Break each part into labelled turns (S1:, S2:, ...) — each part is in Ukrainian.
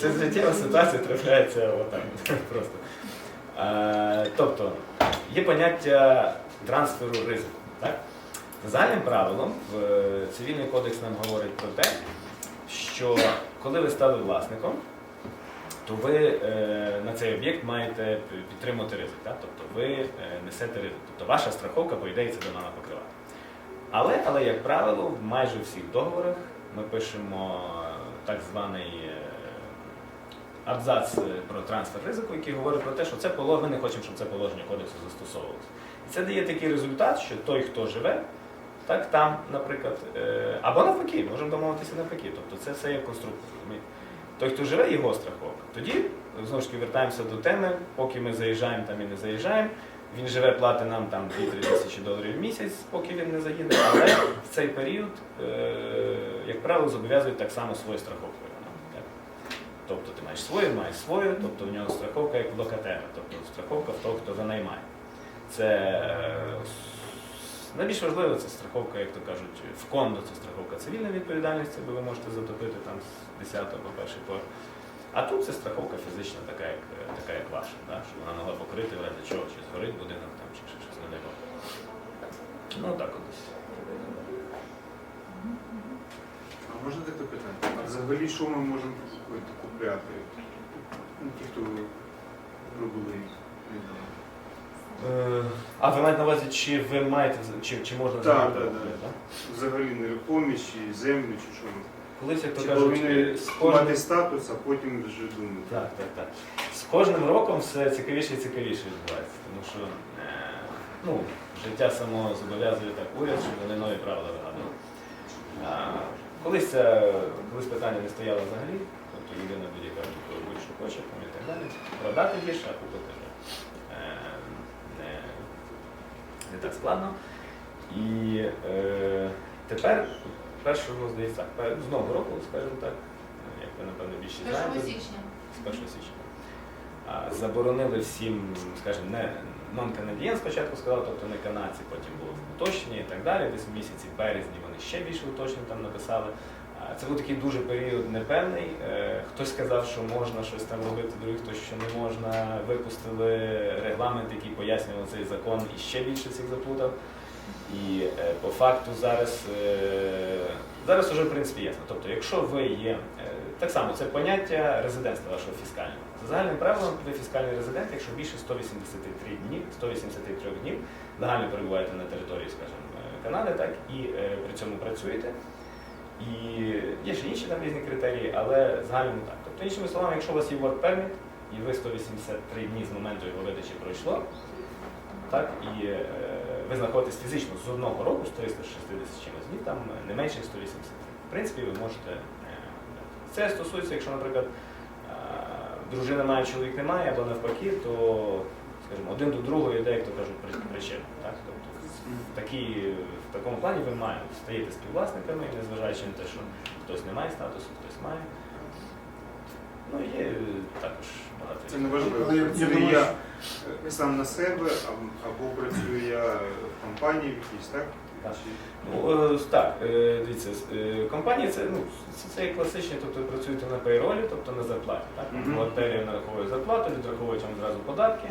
S1: Це життєва ситуація трапляється отак. Просто. Е, тобто, є поняття трансферу ризику. Так? Загальним правилом, е, цивільний кодекс нам говорить про те, що коли ви стали власником, то ви е, на цей об'єкт маєте підтримувати ризик. Так? Тобто ви е, несете ризик. Тобто ваша страховка, по ідеї, це вона покривати. Але, але, як правило, в майже всіх договорах ми пишемо е, так званий е, абзац е, про трансфер ризику, який говорить про те, що це положення, ми не хочемо, щоб це положення кодексу застосовувалося. І це дає такий результат, що той, хто живе, так там, наприклад, е, або навпаки, можемо домовитися навпаки. Тобто це все є розумієте? Той, хто живе, його страховка. Тоді, знову ж таки, вертаємося до теми, поки ми заїжджаємо там і не заїжджаємо. Він живе, платить нам там 2-3 тисячі доларів в місяць, поки він не заїде. Але в цей період, е, як правило, зобов'язують так само свою страховку. Тобто ти маєш свою, маєш свою, тобто в нього страховка як в локатера, тобто страховка в того, хто винаймає. Це е, найбільш важливо це страховка, як то кажуть, в кондо це страховка цивільної відповідальності, бо ви можете затопити там з 10 по перший поверх. А тут це страховка фізична, така як, така, як ваша, да? щоб вона могла покрити в разі чого, чи згорить будинок там, чи щось не дай. Ну так от десь.
S2: А можна таке питання? Взагалі що ми можемо купляти? Ну, ті, хто робили.
S1: Е, А ви маєте на увазі, чи ви маєте чи, чи можна
S2: Так, так, так. Взагалі нерухомість, чи землю, чи що.
S1: Колись, як то
S2: Чи
S1: кажуть, кожним
S2: мати статус, а потім вже думати.
S1: Так, так, так. З кожним роком все цікавіше і цікавіше відбувається, тому що е, ну, життя само зобов'язує так уряд, щоб вони нові правила вигадували. А, Колись, це, колись питання не стояло взагалі, тобто людина будь-яка робить, що хоче, там і так далі. Продати гірше, а купити вже е, не, не так складно. І е, тепер, першого, здається, з нового року, скажімо так, як ви напевно більше
S3: 1
S1: знаєте,
S3: січня.
S1: з 1 січня. Заборонили всім, скажімо, не нон-канадієн спочатку сказали, тобто не канадці, потім було уточнення і так далі. Десь в місяці березні вони ще більше уточнень там написали. Це був такий дуже період непевний. Е, Хтось сказав, що можна щось там робити, другий хтось, що не можна. Випустили регламент, який пояснював цей закон і ще більше всіх заплутав. І е, по факту зараз, е, зараз вже в принципі ясно. Тобто, якщо ви є, так само це поняття резидентства вашого фіскального. За загальним правилом, ви фіскальний резидент, якщо більше 183 днів, 183 днів легально перебуваєте на території, скажімо, е, Канади, так, і е, при цьому працюєте. І є ще інші там різні критерії, але загально так. Тобто, іншими словами, якщо у вас є work permit, і ви 183 дні з моменту його видачі пройшло, так, і е, ви знаходитесь фізично з одного року, з 360 чимось днів, там е, не менше 180. В принципі, ви можете. Це стосується, якщо, наприклад, дружина має, чоловік не має, або навпаки, то, скажімо, один до другого йде, як то кажуть, при- причина. Так? Тобто, в, такій, в такому плані ви маєте стаєте співвласниками, незважаючи на те, що хтось не має статусу, хтось має. Ну, є також багато.
S2: Це не важливо.
S4: Але я- я
S2: Працюю я сам на себе, а- або працюю я в компанії в якійсь, так?
S1: Так. Ну, е, так, е, дивіться, е, компанії це, ну, це, це є класичні, тобто працюєте на пейролі, тобто на зарплаті. Так? Бухгалтерія нараховує зарплату, відраховують вам зразу податки,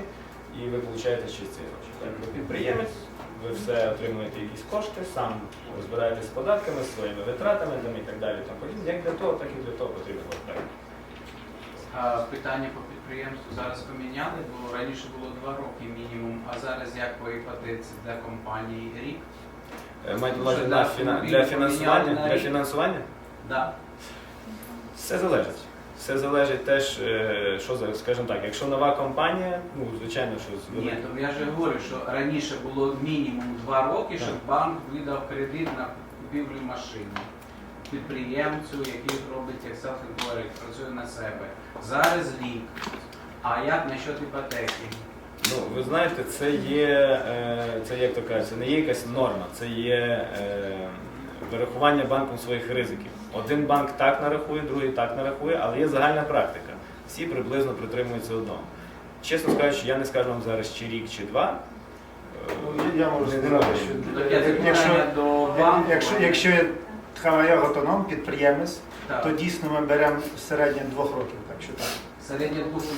S1: і ви отримуєте чисті гроші. Так? Ви підприємець, ви все отримуєте якісь кошти, сам розбираєтесь з податками, своїми витратами там, і так далі. Там. Як для того, так і для того потрібно бухгалтерія.
S5: А питання по підприємству зараз поміняли, бо раніше було два роки мінімум, а зараз як виплатити для компанії рік?
S1: Е,
S5: Може,
S1: увазі фіна- для фінансування?
S5: на
S1: Для фінансування?
S5: Да.
S1: Все залежить. Все залежить теж, е, що за, скажімо так, якщо нова компанія, ну звичайно, що
S5: Ні, то я ж говорю, що раніше було мінімум два роки, щоб
S1: Так.
S5: банк видав кредит на купівлю машини підприємцю, який робить як self-employed, працює на себе. Зараз рік. А як насчет іпотеки?
S1: Ну, ви знаєте, це є, е, це як то кажуть, це не є якась норма, це є е, вирахування банком своїх ризиків. Один банк так нарахує, другий так нарахує, але є загальна практика. Всі приблизно притримуються одного. Чесно скажучи, я не скажу вам зараз чи рік, чи два.
S4: Ну, я- можу сказати, що якщо, якщо, якщо я travailleur автоном, підприємець,
S5: Так.
S4: то дійсно ми беремо в середньо двох років. Так.
S3: якщо так.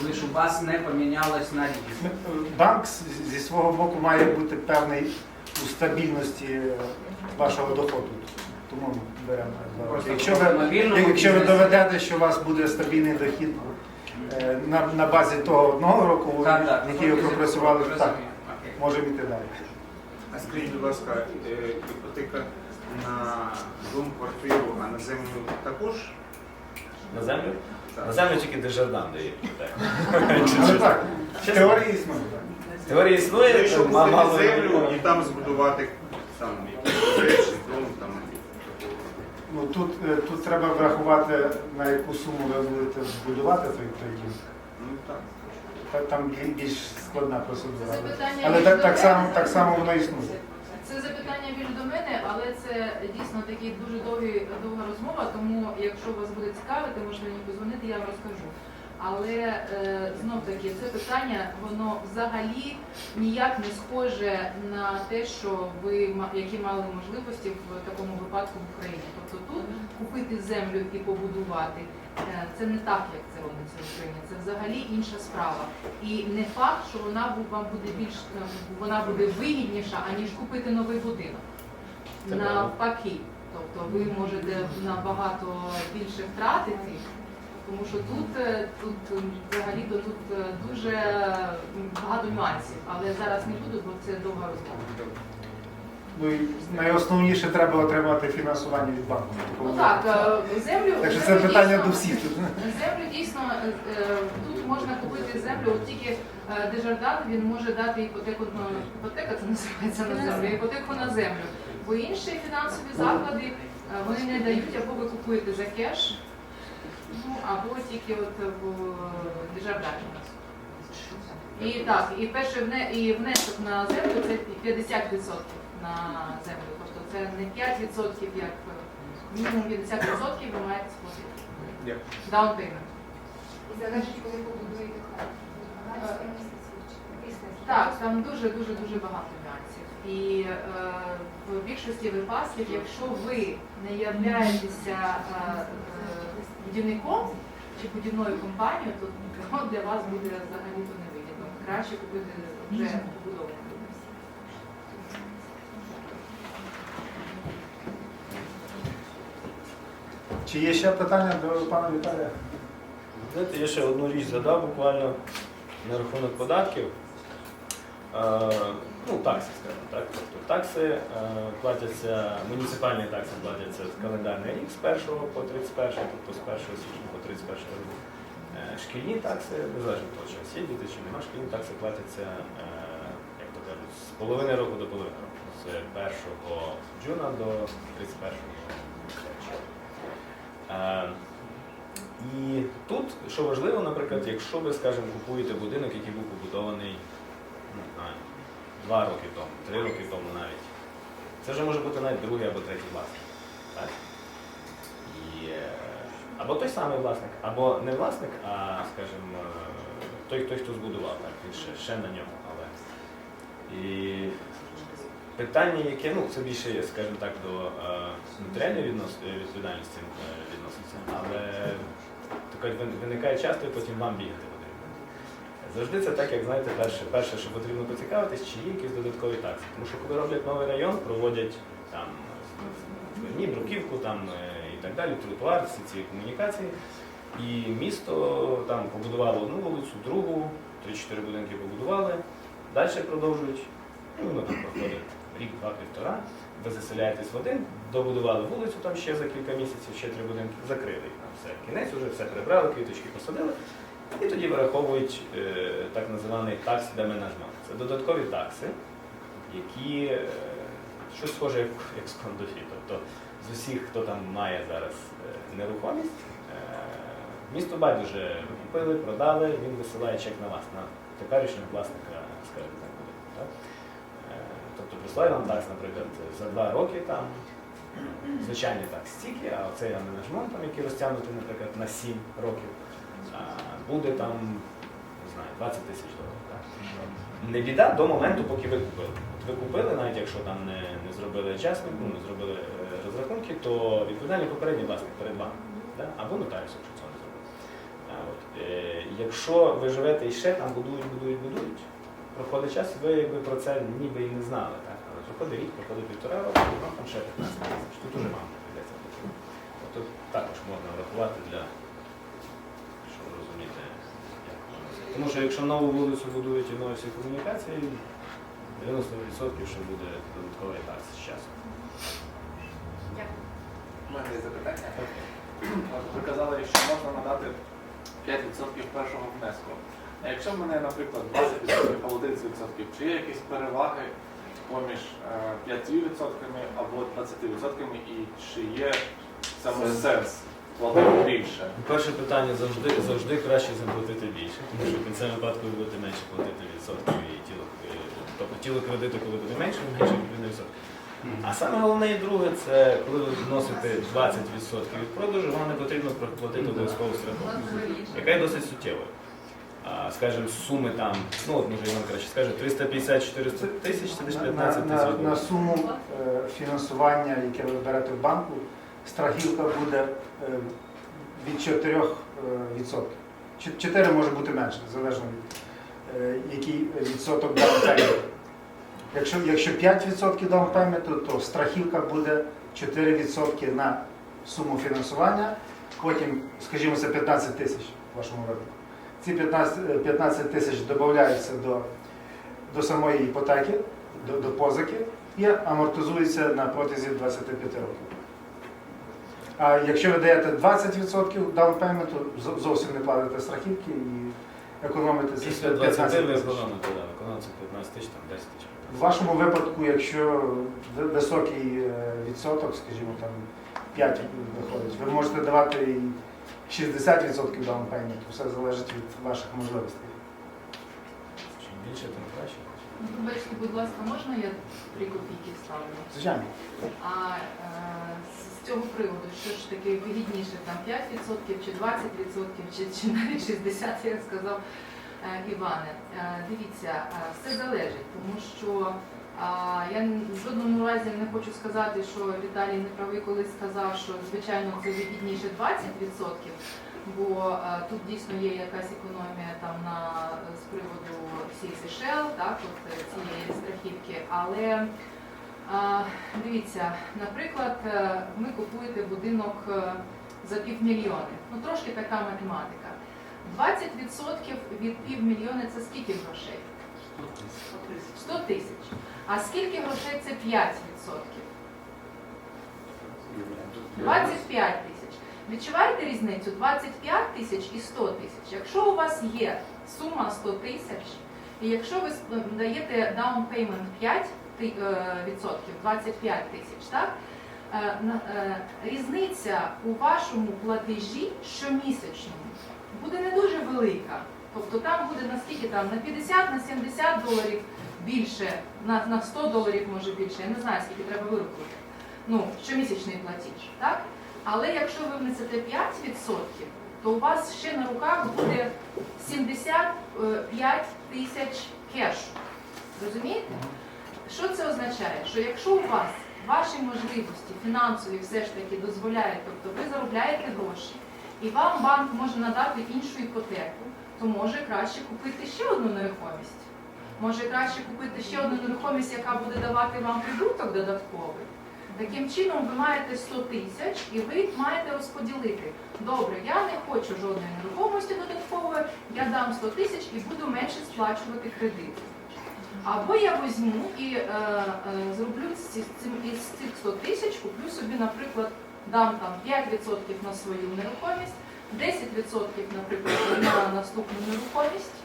S5: Ви ж у вас не помінялось на рік.
S3: Банк зі свого боку має бути певний у стабільності е, вашого доходу. Тому ми беремо Якщо ви, якщо ви доведете, що у вас буде стабільний дохід е, на, на базі того одного року,
S5: Так, так.
S3: який ви пропрацювали, так, можемо йти далі.
S2: А скажіть, будь ласка, е, іпотека на дом, квартиру, а на землю також?
S1: На землю?
S2: Так.
S1: На землю тільки Дежардан дає. Так.
S3: Але так, в існує.
S1: Теорія існує,
S2: Якщо
S1: ма- мало
S2: землю і там збудувати там речі, дом, там
S3: Ну, тут, е, тут треба врахувати, на яку суму ви будете будувати той, той
S2: ну так.
S3: Та- Там більш складна процедура. Але так, так, само, так само воно існує.
S4: Це запитання більш до мене, але це дійсно такий дуже довгий, довга розмова, тому якщо вас буде цікавити, можете мені позвонити, я вам розкажу. Але е, знов таки це питання, воно взагалі ніяк не схоже на те, що ви які мали можливості в такому випадку в Україні. Тобто тут купити землю і побудувати це не так, як це робиться в Україні. Це взагалі інша справа. І не факт, що вона вам буде більш е, вона буде вигідніша, аніж купити новий будинок. Навпаки. Тобто ви можете набагато більше втратити, тому що тут, е, тут е, взагалі-то тут е, дуже багато нюансів. Але зараз не буду, бо це довга розмова.
S3: Ну і найосновніше треба отримати фінансування від банку.
S4: Ну так, е, землю.
S3: Так що це
S4: землю
S3: питання
S4: дійсно-
S3: до всіх.
S4: Землю дійсно е, е, тут можна купити землю, от тільки е, Дежардан він може дати іпотеку на іпотека, це називається на землю, іпотеку на землю. Бо інші фінансові заклади е, вони не дають, або ви купуєте за кеш, ну або тільки от в Дежардані. І так, і перший вне, і внесок на землю це 50% на землю. Тобто це не 5%, як е, мінімум 50% ви маєте сплатити.
S2: Дякую.
S4: Down.
S6: І залежить, коли побудуєте хату. 12 місяців чи після.
S4: Так, там дуже дуже багато нюансів. І е, в більшості випадків, якщо ви не являєтеся е, е, будівником чи будівною компанією, то для вас буде взагалі то невигідно. Краще купити вже побудовану.
S3: Чи є ще питання до пана Віталія?
S1: Знаєте, я ще одну річ згадав буквально на рахунок податків. Е, ну, такси, скажімо так. Тобто такси е, платяться, муніципальні такси платяться з календарний рік з 1 по 31, тобто з 1 січня по 31 рік. Е, шкільні такси, незалежно від того, чи у діти, чи нема, шкільні такси платяться, е, як то кажуть, з половини року до половини року. З 1 джуна до 31 червня. І тут, що важливо, наприклад, якщо ви, скажімо, купуєте будинок, який був побудований два роки тому, три роки тому навіть, це вже може бути навіть другий або третій власник. Так? І, е, або той самий власник, або не власник, а, скажімо, той, той, хто збудував, так, він ще, ще на ньому. Але... І питання, яке, ну, це більше, скажімо так, до е, віднос- е, відповідальності е, відноситься, але така виникає часто і потім вам бігати потрібно. Завжди це так, як знаєте, перше, перше, що потрібно поцікавитись, чи є якісь додаткові такси. Тому що коли роблять новий район, проводять там ні, бруківку там, і так далі, тротуар, всі ці комунікації. І місто там побудувало одну вулицю, другу, три-чотири будинки побудували, далі продовжують. І воно там проходить рік, два, півтора. Ви заселяєтесь в один, добудували вулицю там ще за кілька місяців, ще три будинки, закрили їх там все. Кінець вже все прибрали, квіточки посадили. І тоді вираховують е, так називаний такс де менеджмент. Це додаткові такси, які е, щось схоже як, як з кондофі. Тобто з усіх, хто там має зараз е, нерухомість, е, місто байдуже купили, продали, він висилає чек на вас, на теперішнього власника, Присилає такс, наприклад, за два роки там. Звичайний так стільки, а оцей менеджмент, який розтягнутий, наприклад, на 7 років, буде там, не знаю, 20 тисяч доларів. Так? Не біда до моменту, поки ви купили. От ви купили, навіть якщо там не, не зробили adjustment, ну, не зробили е, розрахунки, то відповідальний попередній власник перед вами. Да? Або нотаріус, якщо цього не зробили. От. Е, Якщо ви живете і ще там будують, будують, будують, проходить час, ви якби про це ніби і не знали. Рік, проходить півтора року, і вам там ще 15 тисяч. Тут уже вам прийдеться платити. Тобто також можна врахувати для, щоб розуміти, як воно. Тому що якщо нову вулицю будують і нові всі комунікації, 90% що буде додатковий такс з часом.
S7: У мене є запитання. Ви казали, що можна надати 5% першого внеску. А якщо в мене, наприклад, 20% або 30%, чи є якісь переваги поміж е, 5% або 20% і чи є саме сенс платити більше?
S1: Перше питання завжди, завжди краще заплатити більше, тому що в кінцевому випадку ви будете менше платити відсотків і тіло, е, тобто тіло кредиту, коли буде менше, менше відповідно відсотки. А саме головне і друге, це коли ви вносите 20% від продажу, вам не потрібно платити обов'язкову страховку, яка є досить суттєвою. А, скажімо, суми там, ну от може Іван краще скаже, 350-400 тисяч, це десь
S3: На,
S1: 15
S3: на,
S1: тисяч.
S3: на, на суму е, фінансування, яке ви берете в банку, страхівка буде е, від 4 е, відсотків. 4 може бути менше, залежно від е, який відсоток даунпейменту. Якщо, якщо 5% даунпейменту, то страхівка буде 4% на суму фінансування, потім, скажімо, це 15 тисяч в вашому випадку. Ці 15, е, 15 тисяч додаються до, до самої іпотеки, до, до позики і амортизується на протязі 25 років. А якщо ви даєте 20% даунпейменту, зо- зовсім не платите страхівки і економите ці
S1: Після
S3: 15
S1: 20 ви
S3: тисяч.
S1: економите, да, економите 15 тисяч, там 10 тисяч.
S3: В вашому випадку, якщо високий е, відсоток, скажімо, там 5 виходить, ви можете давати 60% даунпейменту, все залежить від ваших можливостей.
S1: Чим більше, тим краще.
S4: Вибачте, будь ласка, можна я три копійки ставлю?
S3: Звичайно.
S4: А е, з цього приводу, що ж таке вигідніше, там 5% чи 20%, чи, чи навіть 60%, як сказав е, Іване. Е, дивіться, е, все залежить, тому що я в жодному разі не хочу сказати, що Віталій не правий, коли сказав, що звичайно це вигідніше 20%, бо е, тут дійсно є якась економія там на з приводу всіх Сейшел, так, от е, цієї страхівки, але а, Дивіться, наприклад, е, ви купуєте будинок е, за півмільйони. Ну трошки така математика. 20% від півмільйона це скільки грошей? 100 тисяч. А скільки грошей це 5%? 25 тисяч. Відчуваєте різницю 25 тисяч і 100 тисяч. Якщо у вас є сума 100 тисяч, і якщо ви даєте down payment 5 ти- е, 25 тисяч, так? Е, е, Різниця у вашому платежі щомісячному буде не дуже велика. Тобто там буде наскільки там на 50, на 70 доларів більше, на, на 100 доларів може більше, я не знаю, скільки треба вирахувати. Ну, щомісячний платіж, так? Але якщо ви внесете 5%, то у вас ще на руках буде 75 тисяч кешу. Розумієте? Що це означає? Що якщо у вас ваші можливості фінансові все ж таки дозволяють, тобто ви заробляєте гроші, і вам банк може надати іншу іпотеку, то може краще купити ще одну нерухомість. Може краще купити ще одну нерухомість, яка буде давати вам прибуток додатковий. Таким чином ви маєте 100 тисяч і ви маєте розподілити. Добре, я не хочу жодної нерухомості додаткової, я дам 100 тисяч і буду менше сплачувати кредити. Або я візьму і е, е, зроблю з цим із цих 100 тисяч, куплю собі, наприклад, дам там 5% на свою нерухомість, 10%, наприклад, на наступну нерухомість.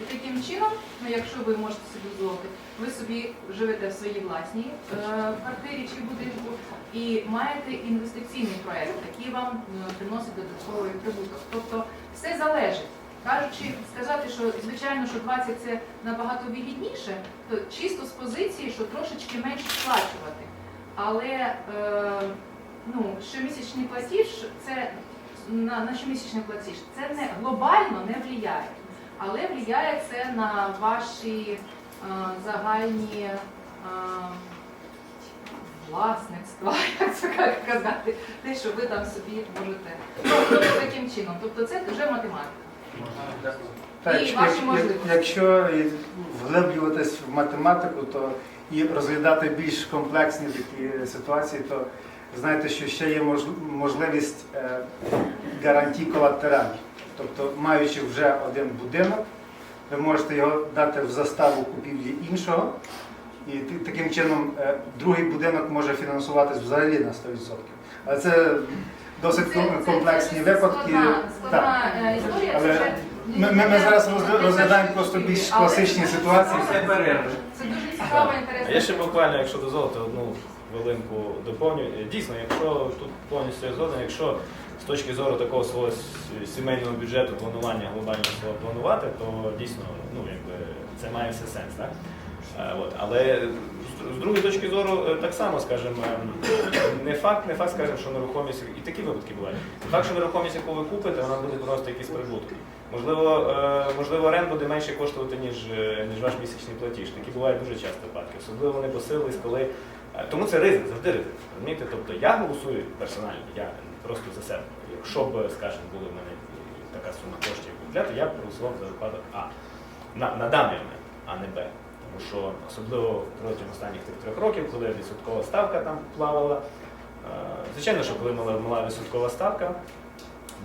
S4: І таким чином, ну якщо ви можете собі дозволити, ви собі живете в своїй власній е, квартирі чи будинку і маєте інвестиційний проект, який вам е, приносить додатковий прибуток. Тобто все залежить. Кажучи, сказати, що звичайно, що 20 це набагато вигідніше, то чисто з позиції, що трошечки менше сплачувати. Але е, ну, щомісячний платіж, це на, на щомісячний платіж, це не глобально не впливає. Але впливає це на ваші е, загальні е, власництва, як це как казати, те, що ви там собі можете. Ну, тобто таким чином. Тобто це вже математика.
S3: Так,
S4: І
S3: якщо-
S4: ваші можливості.
S3: якщо вглиблюватись в математику, то і розглядати більш комплексні такі ситуації, то знаєте, що ще є можливість е, гарантій колатералів. Тобто, маючи вже один будинок, ви можете його дати в заставу купівлі іншого, і таким чином е, другий будинок може фінансуватись взагалі на 100%. Але це досить
S4: Це-
S3: ком-
S4: це-
S3: комплексні
S4: це
S3: випадки.
S4: Складна, складна е, історія.
S3: Але
S4: це
S3: Ми, ми, ми зараз розглядаємо просто більш класичні ситуації.
S5: Це
S4: дуже цікава,
S1: А
S4: інтересна.
S1: я ще буквально, якщо дозволите, одну хвилинку доповню. Дійсно, якщо тут повністю згоден, якщо з точки зору такого свого сімейного бюджету планування глобального свого планувати, то дійсно ну, якби, це має все сенс. Так? Е, От. Але з- другої точки зору, е, так само, скажімо, ем, не факт, не факт, скажімо, що нерухомість, і такі випадки бувають. Не факт, що нерухомість, яку ви купите, вона буде просто якісь прибутки. Можливо, е, можливо, оренда буде менше коштувати, ніж, ніж ваш місячний платіж. Такі бувають дуже часто випадки. Особливо вони посилились, коли. Тому це ризик, завжди ризик. Розумієте? Тобто я голосую персонально, я просто за себе. Якщо б, скажімо, була в мене така сума коштів бюджету, я б голосував за випадок А. На, на даний момент, а не Б. Тому що особливо протягом останніх тих трьох років, коли відсоткова ставка там плавала. е, Звичайно, що коли мала, відсоткова ставка,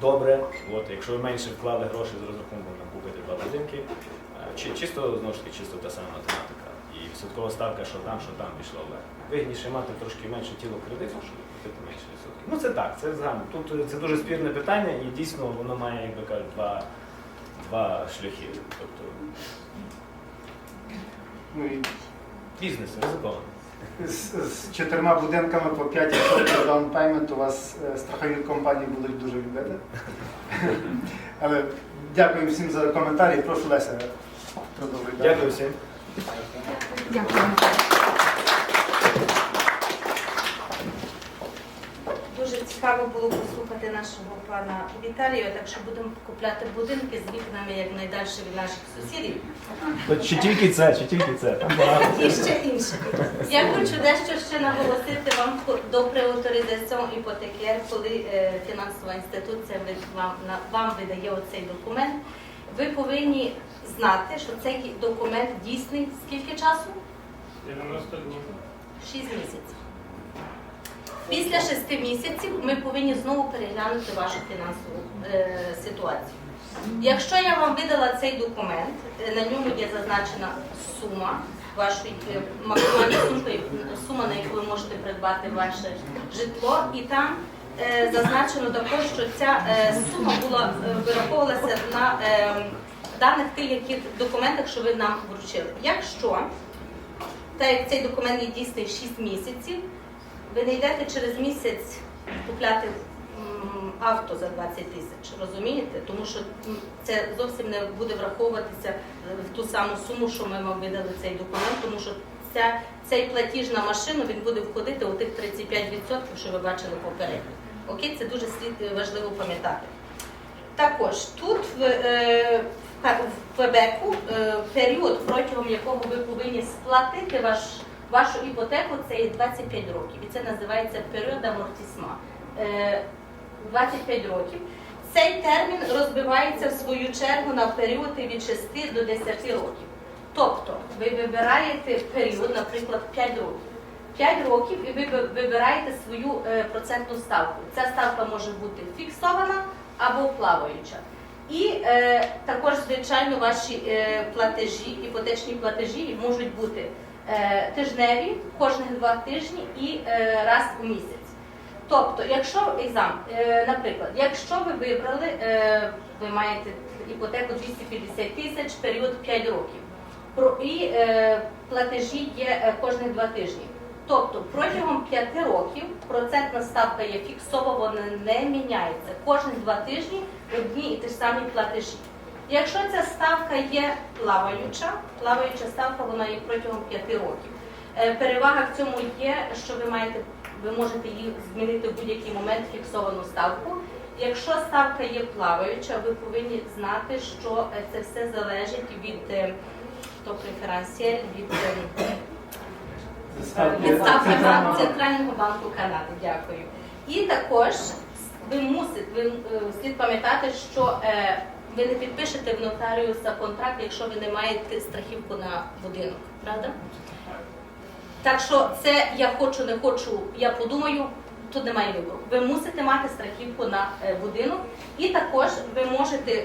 S1: добре. От, якщо ви менше вклали грошей з розрахунком на купити два будинки, е, чи, чисто знову ж таки, чисто та сама математика. І відсоткова ставка, що там, що там пішло вверх. Вигідніше мати трошки менше тіло кредиту, щоб платити менше. Ну це так, це згадно. Тут це дуже спірне питання, і дійсно воно має, як би кажуть, два, два шляхи. Тобто
S3: Ну, і
S1: бізнес ризиковано.
S3: з, з чотирма будинками по 5% down payment у вас е, страхові компанії будуть дуже любити. Але дякую всім за коментарі. Прошу Леся, продовжуй.
S1: Дякую всім.
S6: Дякую.
S8: Дуже цікаво було послухати нашого пана Віталія, так що будемо купляти будинки з вікнами як найдальше від наших сусідів.
S1: Чи тільки це, чи тільки це? Там багато.
S8: І ще інше. Я хочу дещо ще наголосити вам до преауторизації іпотекер, коли е, фінансова інституція вам, на- вам видає оцей документ. Ви повинні знати, що цей документ дійсний скільки часу?
S2: 90 днів.
S8: 6 місяців. Після 6 місяців ми повинні знову переглянути вашу фінансову е, ситуацію. Якщо я вам видала цей документ, е, на ньому є зазначена сума вашої е, максимальна сума, на яку ви можете придбати ваше житло, і там е, зазначено також, що ця е, сума була е, вираховувалася на е, даних тих яких документах, що ви нам вручили. Якщо так як цей документ є дійсний 6 місяців, ви не йдете через місяць купляти авто за 20 тисяч, розумієте? Тому що це зовсім не буде враховуватися е, в ту саму суму, що ми вам видали цей документ, тому що ця, цей платіж на машину він буде входити у тих 35%, що ви бачили попередньо. Окей, це дуже слід е, важливо пам'ятати. Також тут в, е, в Квебеку е, період, протягом якого ви повинні сплатити ваш, вашу іпотеку, це є 25 років. І це називається період амортисма. Е, 25 років. Цей термін розбивається в свою чергу на періоди від 6 до 10 років. Тобто ви вибираєте період, наприклад, 5 років. 5 років і ви ви- вибираєте свою е, процентну ставку. Ця ставка може бути фіксована або плаваюча. І е, також, звичайно, ваші е, платежі, іпотечні платежі можуть бути е, тижневі, кожних два тижні і е, раз у місяць. Тобто, якщо екзам, е, наприклад, якщо ви вибрали, е, ви маєте іпотеку 250 тисяч, період 5 років, і е, платежі є е, кожних два тижні. Тобто протягом 5 років процентна ставка є фіксова, вона не міняється. Кожні два тижні одні і ті ж самі платежі. Якщо ця ставка є плаваюча, плаваюча ставка вона є протягом 5 років. Е, Перевага в цьому є, що ви маєте, ви можете її змінити в будь-який момент фіксовану ставку. Якщо ставка є плаваюча, ви повинні знати, що е, це все залежить від е, то преферансіель, від від ставки Центрального банку Канади. Дякую. І також ви мусите, ви слід пам'ятати, що ви не підпишете в нотаріуса контракт, якщо ви не маєте страхівку на будинок, правда? Так що це я хочу, не хочу, я подумаю, тут немає вибору. Ви мусите мати страхівку на е, будинок, і також ви можете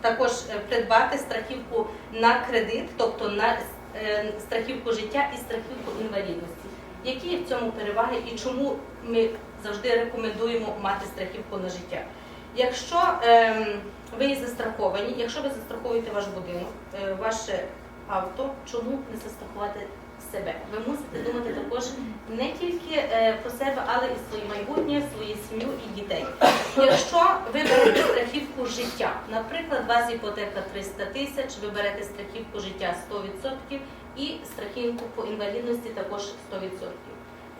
S8: також е, придбати страхівку на кредит, тобто на е, страхівку життя і страхівку інвалідності. Які є в цьому переваги і чому ми завжди рекомендуємо мати страхівку на життя? Якщо ем, ви застраховані, якщо ви застраховуєте ваш будинок, е, ваше авто, чому не застрахувати себе? Ви мусите думати також не тільки е, про себе, але і своє майбутнє, свою сім'ю і дітей. Якщо ви берете страхівку життя, наприклад, у вас іпотека 300 тисяч, ви берете страхівку життя 100% і страхівку по інвалідності також 100%.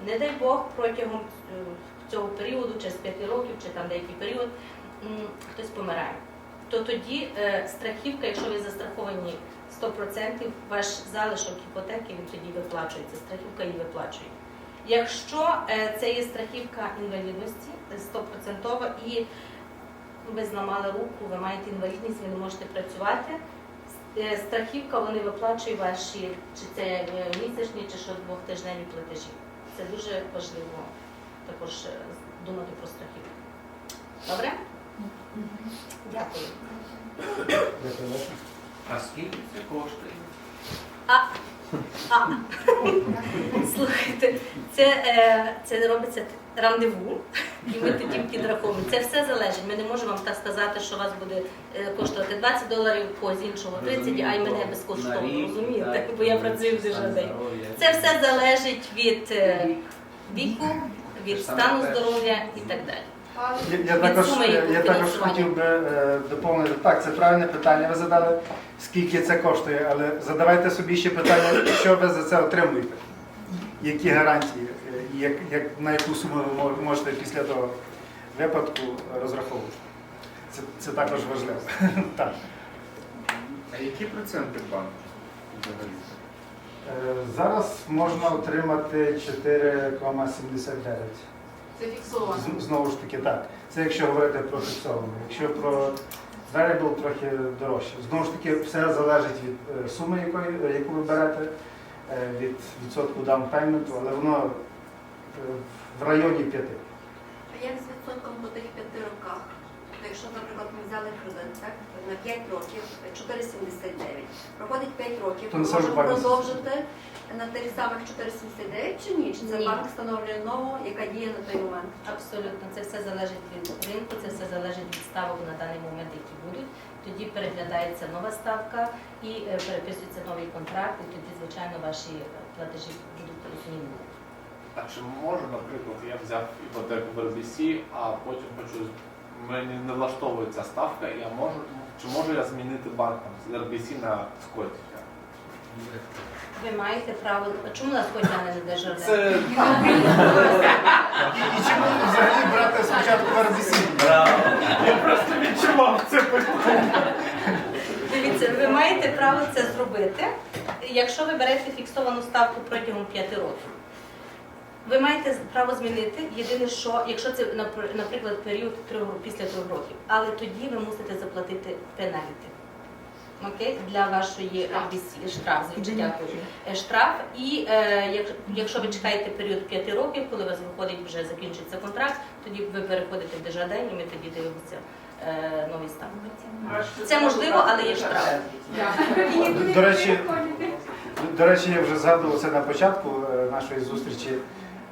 S8: Не дай Бог протягом е, цього періоду, через 5 років чи там деякий період, хтось помирає. То тоді е, страхівка, якщо ви застраховані 100%, ваш залишок іпотеки він тоді виплачується, страхівка її виплачує. Якщо е, це є страхівка інвалідності е, 100% і ви зламали руку, ви маєте інвалідність, ви не можете працювати. е, Страхівка вони виплачують ваші, чи це е, місячні, чи що двохтижневі платежі. Це дуже важливо також е, думати про страхівку. Добре? Дякую.
S5: А скільки це коштує?
S8: А, а. Слухайте, це, е, це робиться рандеву, і ми тоді підраховуємо. Це все залежить. Ми не можемо вам так сказати, що вас буде е, коштувати 20 доларів, когось іншого 30, а й мене безкоштовно, розумієте? Бо я працюю в день. Це все залежить від е, віку, від стану здоров'я і так далі.
S3: Я, я також, я, я також хотів би е, доповнити. Так, це правильне питання ви задали, скільки це коштує, але задавайте собі ще питання, що ви за це отримуєте. Які гарантії, е, як, як, на яку суму ви можете після того випадку розраховувати. Це, це також важливо. так.
S2: А які проценти банку взагалі?
S3: Е, Зараз можна отримати 4,79.
S4: Це фіксовано.
S3: З- Знову ж таки, так. Це якщо говорити про фіксовану. Якщо про variable трохи дорожче. Знову ж таки, все залежить від е, суми, якої, е, яку ви берете, е, від відсотку down payment, але воно в районі 5.
S9: А як з відсотком по тих п'яти роках? То Якщо, наприклад, ми взяли кредит так, на 5 років 4,79, проходить 5 років,
S3: То
S9: ми можемо продовжити на тих самих 4,79 чи ні? Чи це
S8: Ні.
S9: банк встановлює нову, яка діє на той момент?
S8: Абсолютно, це все залежить від ринку, це все залежить від ставок на даний момент, які будуть. Тоді переглядається нова ставка і е, переписується новий контракт, і тоді, звичайно, ваші платежі будуть змінені.
S7: А чи можу, наприклад, я взяв іпотеку в RBC, а потім хочу мені не влаштовує ця ставка, я можу чи можу я змінити банк там, з RBC на Скотія?
S8: Ви маєте право. А чому нас хоч не державне?
S7: Це
S3: І, і чому взагалі брати спочатку в RBC?
S7: я просто відчував це питання.
S8: Дивіться, ви маєте право це зробити, якщо ви берете фіксовану ставку протягом 5 років. Ви маєте право змінити. Єдине, що якщо це напр- наприклад період трьох після трьох років, але тоді ви мусите заплатити пеналіти. Окей, для вашої RBC штраф, дякую. Е, Штраф, і е, якщо ви чекаєте період 5 років, коли у вас виходить вже закінчиться контракт, тоді ви переходите в Дежадень, і ми тоді дивимося е, нові ставки. Це можливо, але є штраф.
S3: До речі, До речі, я вже згадував це на початку е, нашої зустрічі.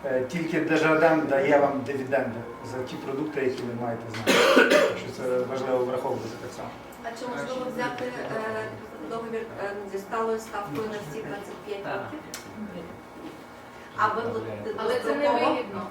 S3: Е, Тільки Дежаден дає вам дивіденди за ті продукти, які ви маєте знати. Що це важливо враховувати так само.
S9: А чи можливо взяти е, договір е, зі сталою ставкою на всі 25
S5: Так.
S9: років? А ви
S4: Але це не вигідно.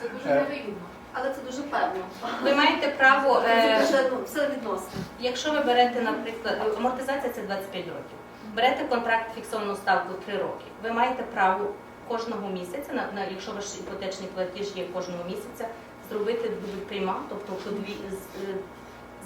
S4: Це дуже невигідно.
S9: Але це дуже певно.
S8: Ви маєте право,
S9: дуже, ну, все відносно.
S8: якщо ви берете, наприклад, амортизація це 25 років. Берете контракт фіксовану ставку 3 роки. Ви маєте право кожного місяця, на, на- якщо ваш іпотечний платіж є кожного місяця, зробити будуть прийма, тобто подві, з- е,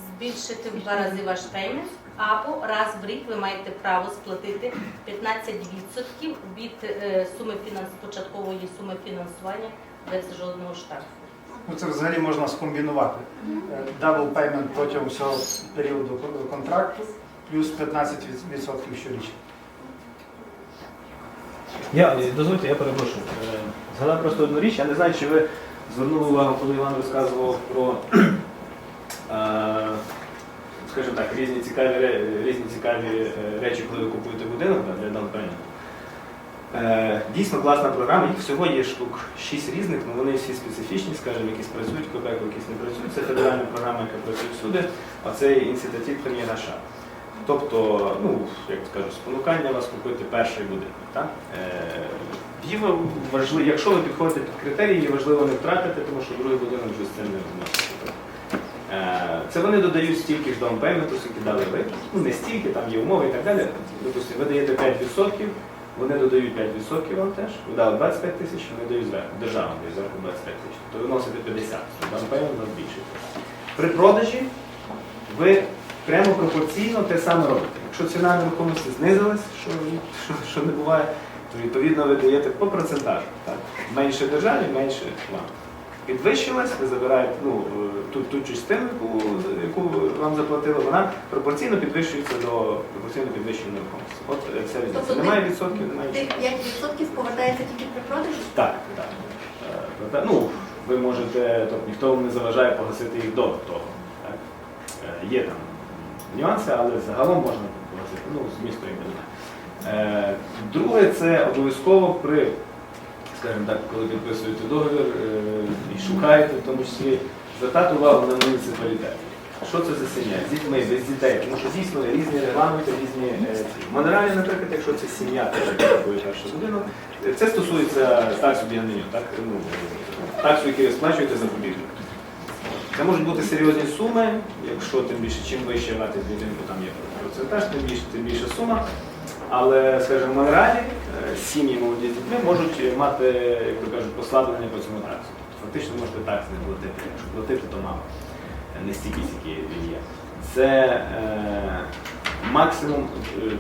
S8: збільшити в два рази ваш пеймент, або раз в рік ви маєте право сплатити 15% від е, суми фінанс, початкової суми фінансування без жодного штрафу.
S3: Ну, це взагалі можна скомбінувати. Е, Double payment протягом всього періоду контракту, плюс 15% щорічно.
S1: Я е, дозвольте, я перепрошую. Е, Згадав просто одну річ. Я не знаю, чи ви звернули увагу, коли Іван розказував про, е, скажімо так, різні цікаві, різні цікаві речі, коли ви купуєте будинок для даунпейменту. Дійсно класна програма, їх всього є штук 6 різних, але вони всі специфічні, скажімо, якісь працюють в Квебеку, якісь не працюють. Це федеральна програма, яка працює всюди, а це ініціатив прем'єра США. Тобто, ну, як кажуть, спонукання вас купити перший будинок. Так? Е, важливо, якщо ви підходите під критерії, важливо не втратити, тому що другий будинок вже з цим не вноситься. Е, Це вони додають стільки ж даунпейменту, скільки дали ви. Ну не стільки, там є умови і так далі. Допустимо, ви даєте 5%, вони додають 5% вам теж, ви дали 25 тисяч, вони дають зверху. Держава дає зверху 25 тисяч. Тобто ви носите 50, даунпеймент у нас більший. При продажі ви прямо пропорційно те саме робите. Якщо ціна нерухомості знизилась, що, що, що не буває, то відповідно ви даєте по процентажу. Так? Менше державі, менше вам. Підвищилась, ви забираєте ну, е, ту, ту частину, яку, яку вам заплатили, вона пропорційно підвищується до пропорційно підвищення нерухомості. От е, різниця.
S9: Тобто
S1: Немає
S9: ти-
S1: відсотків, немає
S9: Тих
S1: відсотків.
S9: 5% повертається тільки при продажі?
S1: Так, так. Е, Ну, ви можете, тобто ніхто вам не заважає погасити їх до того. Так? Е, Є там нюанси, але загалом можна погасити. Ну, змісту якби. Е, Друге, це обов'язково при, скажімо так, коли підписуєте договір е, і шукаєте, в тому числі, звертати увагу на муніципалітет. Що це за сім'я? З дітьми, без дітей, тому що дійсно різні регламенти, різні е, ці. Наприклад, якщо це сім'я, теж купує перший будинок, це стосується таксу біаненю, так, ну, таксу, який ви сплачуєте за побіжник. Це можуть бути серйозні суми, якщо тим більше, чим вище вартість будинку, там є процентаж, тим більше, тим більша сума. Але, скажімо, в Монреалі е, сім'ї молоді з дітьми можуть мати, як то кажуть, послаблення по цьому. Тобто фактично можете такс не платити. Якщо платити, то мало. Не стільки, скільки він є. Це е, максимум е,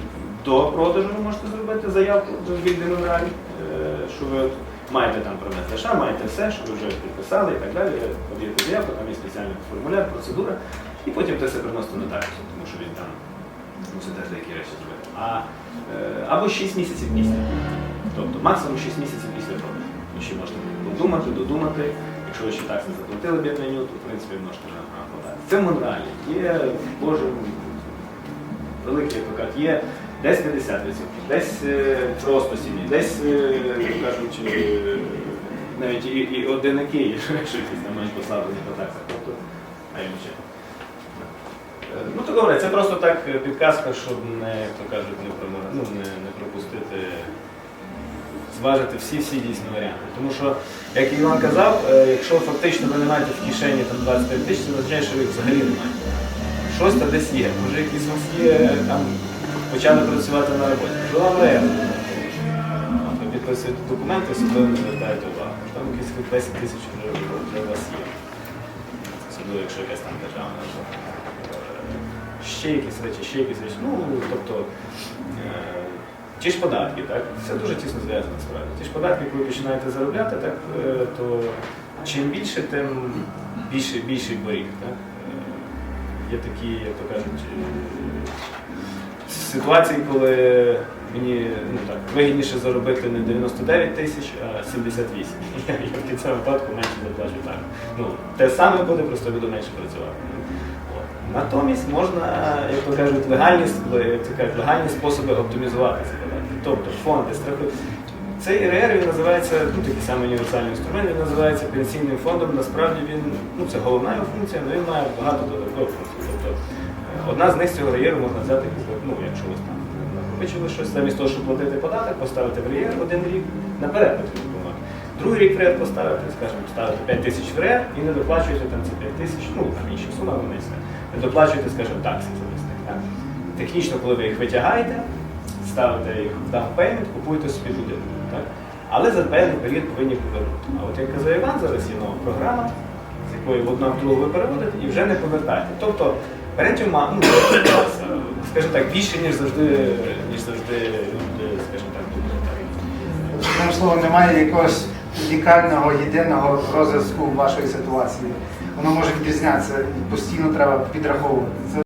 S1: до продажу ви можете зробити заявку до вільди Монреалі, е, що ви маєте там провести США, маєте все, що ви вже підписали і так далі. Подаєте заявку, там є спеціальний формуляр, процедура, і потім те все приносите на таксу, тому що він там мусить теж деякі речі зробити. А, е, або 6 місяців після. Тобто максимум 6 місяців після продажу. Ще можете подумати, додумати. Якщо ви ще так не заплатили бідменю, то в принципі можете вже подати. Це в Монреалі. Є Боже великий адвокат, є десь 50%, десь е, просто сім'ї, десь, е, як кажуть, е, навіть і, і одинаки, якщо якісь там мають послаблені по таксах. Тобто, а й нічого. Е, Ну, то добре, це просто так підказка, щоб не, як то кажуть, не, ну, не, не пропустити, зважити всі-всі дійсні варіанти. Тому що, як Іван казав, якщо фактично ви не маєте в кишені там 25 тисяч, це означає, що ви їх взагалі не маєте. Щось там десь є. Може якісь у вас є, там почали працювати на роботі. Вам реально? Ви підписуєте документи, особливо не звертаєте увагу. Там якісь 10 тисяч вже у вас є. Особливо, якщо якась там державна. Е, Ще якісь речі, ще якісь речі. Ну, тобто, е, ті ж податки, так? Це дуже тісно зв'язано насправді. Ті ж податки, коли починаєте заробляти, так, е, то чим більше, тим більше, більший боріг. Є такі, як то кажуть, ситуації, коли мені ну, так, вигідніше заробити не 99 тисяч, а 78. Я в кінцевому випадку менше заплачу так. Ну, те саме буде, просто буду менше працювати. Натомість можна, як то кажуть, легальні, легальні способи оптимізувати ці податки. Тобто фонди, страхи. Цей РР він називається, ну такий самий універсальний інструмент, він називається пенсійним фондом. Насправді він, ну це головна його функція, але він має багато додаткових функцій. Тобто е, одна з них з цього реєру можна взяти, ну якщо ви там накопичили щось, замість того, щоб платити податок, поставити в реєр один рік, наперед потрібно допомагати. Другий рік в реєр поставити, скажімо, ставити 5 тисяч в реєр і не доплачуєте там ці 5 тисяч, ну там інші сума вони. Не доплачуєте, скажімо, такси за них. Так? Технічно, коли ви їх витягаєте, ставите їх в даунпеймент, купуєте собі будинок. Так? Але за певний період повинні повернути. А от як казав Іван, зараз є нова програма, з якої в одну в другу ви переводите і вже не повертаєте. Тобто рентюма, ну, скажімо так, більше, ніж завжди, ніж завжди скажімо так, думають.
S3: Словом, немає якогось унікального єдиного розв'язку вашої ситуації. Воно може відрізнятися, постійно треба підраховувати.